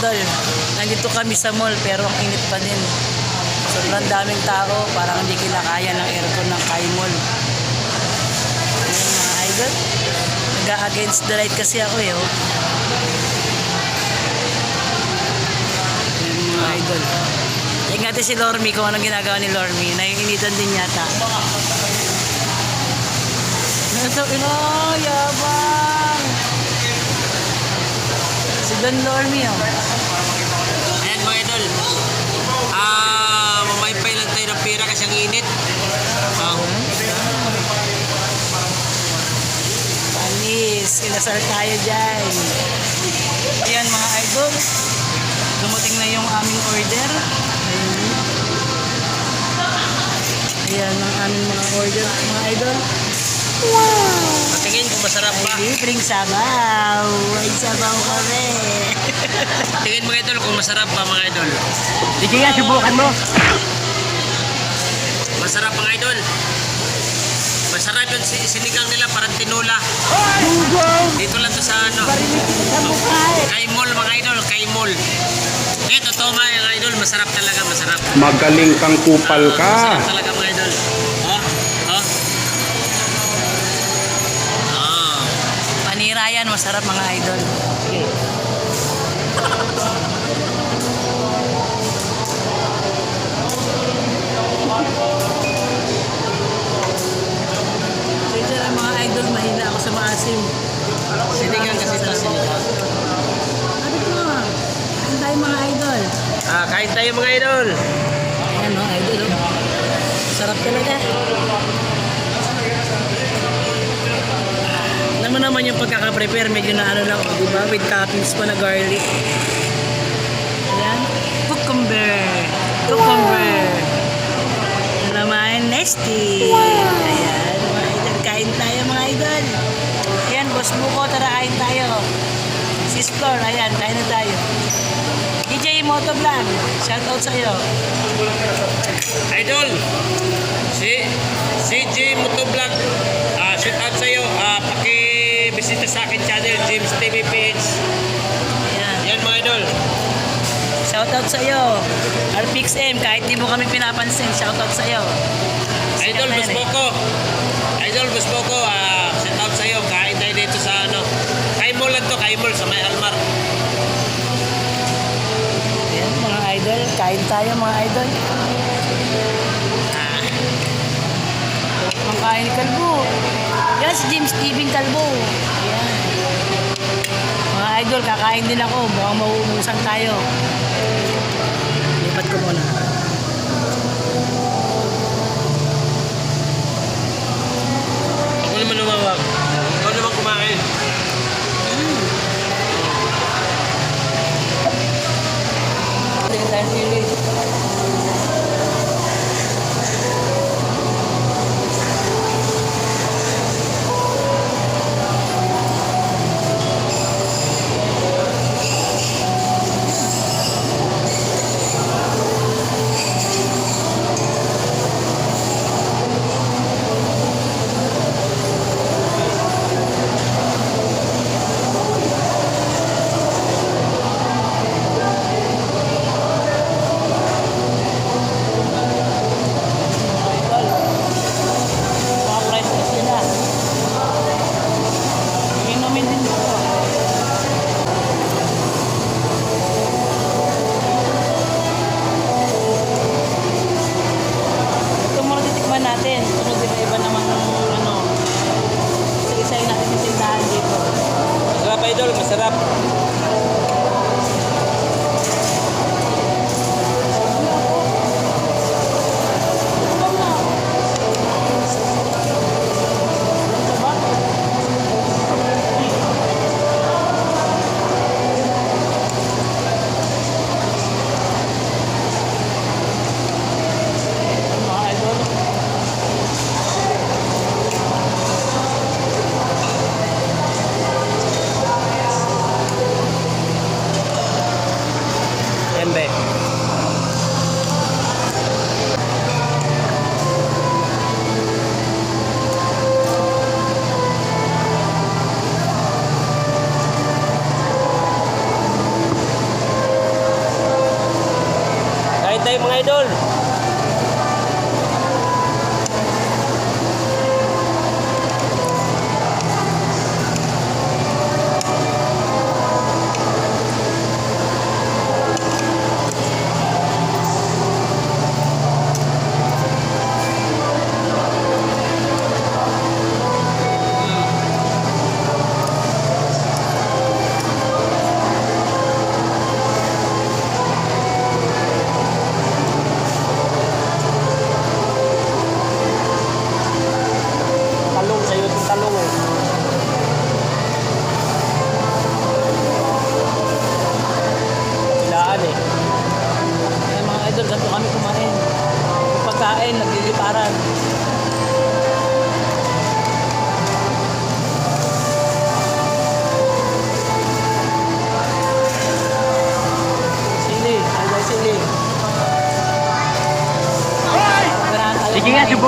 idol. Nandito kami sa mall pero ang init pa din. Sobrang daming tao, parang hindi kinakaya ng aircon ng Kai Mall. Ayun mga idol. Nag-against the light kasi ako eh. Oh. Ayun mga idol. Tingnan natin si Lormi kung anong ginagawa ni Lormi. Naiinitan din yata. Ito, ino, yabang. Don Lormi, oh. Ayan mga idol. Ah, mamaypay lang tayo ng pera kasi ang init. Ah, Panis, kinasal tayo dyan. Ayan mga idol. Dumating na yung aming order. Ayan. Ayan ang aming mga order, mga idol. tingin kung masarap ba. Libreng sabaw. Ay, sabaw kami. Tingin mga idol kung masarap ba mga idol. Sige nga, subukan mo. Masarap mga idol. Masarap yung si- sinigang nila parang tinula. Dito lang to sa ano. Kay mall mga idol, kay mall. Eh, totoo mga idol, masarap talaga, masarap. Magaling kang kupal Ah, ka. Masarap talaga mga idol. Oh, oh. Ah. Panira yan, masarap mga idol. Sige. Maasim. Sinigang kasi ito, sinigang. Sabi ko, kain tayo mga idol. Ah, kain tayo mga idol. Naman yung pagkaka-prepare, medyo na ano lang, di ba? With toppings pa na garlic. Ayan. Cucumber. Cucumber. Naman, nesty. Ayan, mga idol. Kain tayo mga idol. Ayan, boss Buko, tara kain tayo. Sis Flor, ayan, kain na tayo. DJ Motovlog, shoutout sa'yo. Idol, si CJ Motovlog, ah, shout out sa iyo. Ah, paki-bisita sa akin channel, James TV PH. Ayan. Yan mga idol. Shoutout sa iyo. RPXM, kahit di mo kami pinapansin, shoutout sa iyo. Idol, yan eh. Busboko. Idol, Busboko, ah, shout out sa iyo. Kain tayo dito sa ano. Kaimol lang to, Kaimol sa may Almar. Ayan, mga idol. Kain tayo, mga idol. Ah. Ang kain Kalbo. Yan, si James Steven Kalbo. Ayan. Mga idol, kakain din ako. Mukhang mauumusan tayo. Lipat ko muna. Ako naman lumawag. Masarap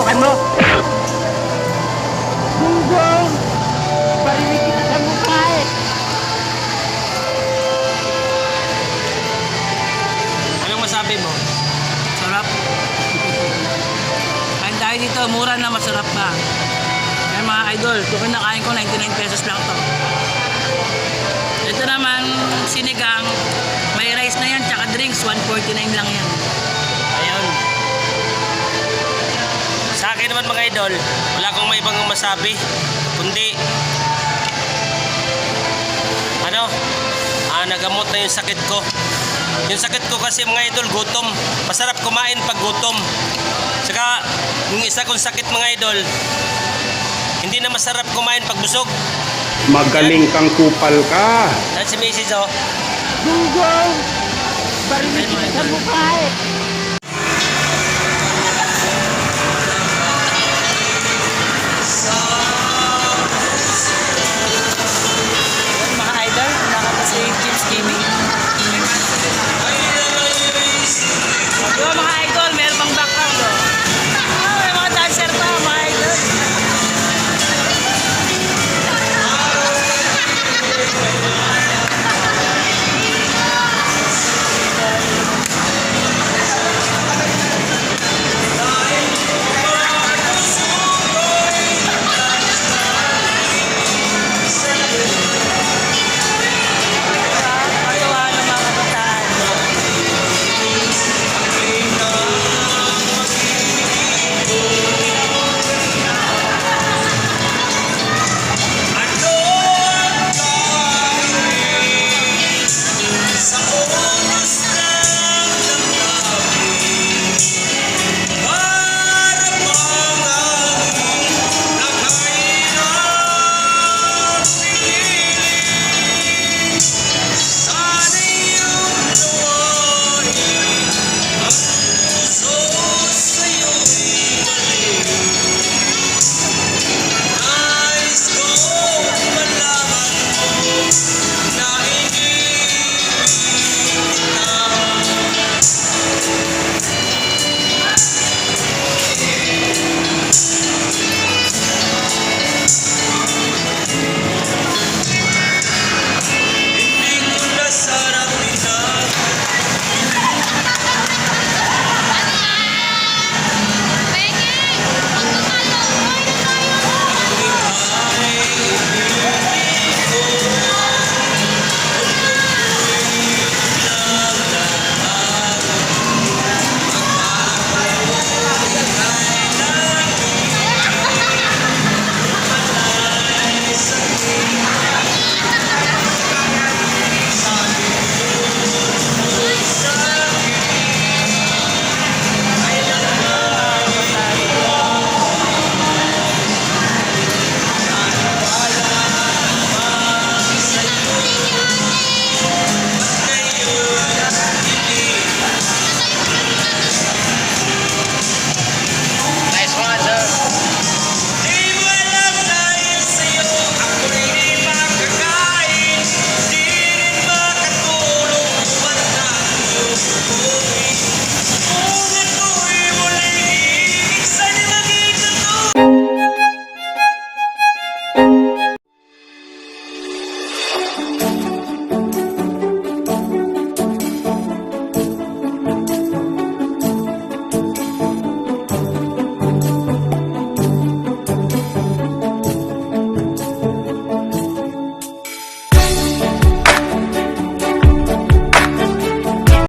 subukan mo. Gunggong! Parinig kita sa mukha eh! Anong masabi mo? Sarap. Kain tayo dito, mura na masarap pa. Kaya mga idol, kung kinakain ko, 99 pesos lang to. Ito naman, sinigang, may rice na yan, tsaka drinks, 149 lang yan. Mga idol, wala akong may ibang masabi. Kundi, ano, ah, nagamot na yung sakit ko. Yung sakit ko kasi mga idol, gutom. Masarap kumain pag gutom. Saka, yung isa kong sakit mga idol, hindi na masarap kumain pag busog. Magaling kang kupal ka. Dahil si Mrs. oh, Ayun, mga idol.